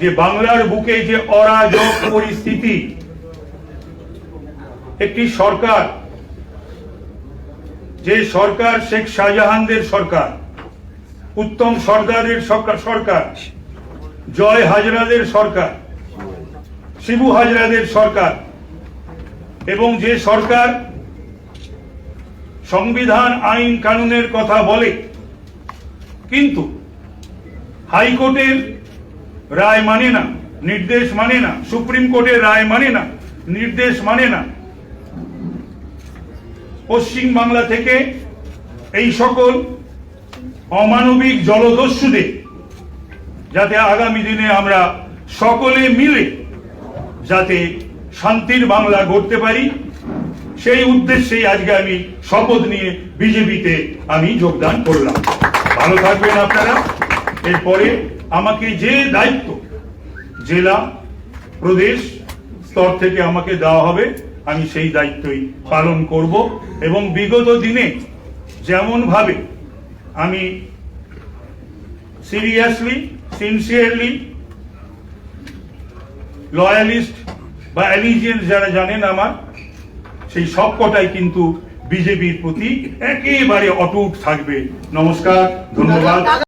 যে বাংলার বুকে যে অরাজক পরিস্থিতি, একটি সরকার, যে সরকার শেখ শাহজাহানদের সরকার, উত্তম সর্দারের সরকার জয় হাজরাদের সরকার, শিবু হাজরাদের সরকার, এবং যে সরকার সংবিধান, আইন, কানুনের কথা বলে, কিন্তু হাইকোর্টের রায় মানে না, নির্দেশ মানে না, সুপ্রিম কোর্টের রায় মানে না, নির্দেশ মানে না। পশ্চিম বাংলা থেকে এই সকল অমানবিক জলদস্যুদের, যাতে আগামী দিনে আমরা সকলে মিলে যাতে শান্তির বাংলা গড়তে পারি, সেই উদ্দেশ্যেই আজকে আমি শপথ নিয়ে বিজেপিতে আমি যোগদান করলাম। ভালো থাকবেন আপনারা, এরপরে আমাকে যে দায়িত্ব জেলা, প্রদেশ স্তর থেকে আমাকে দেওয়া হবে, আমি সেই দায়িত্বই পালন করব এবং বিগত দিনে যেমন ভাবে আমি সিরিয়াসলি সিনসিয়ারলি লয়ালিস্ট বা অ্যালিজিয়েন্স যারা জানেন আমার, সেই সব কটাই কিন্তু বিজেপির প্রতি একেবারে অটুট থাকবে। নমস্কার, ধন্যবাদ।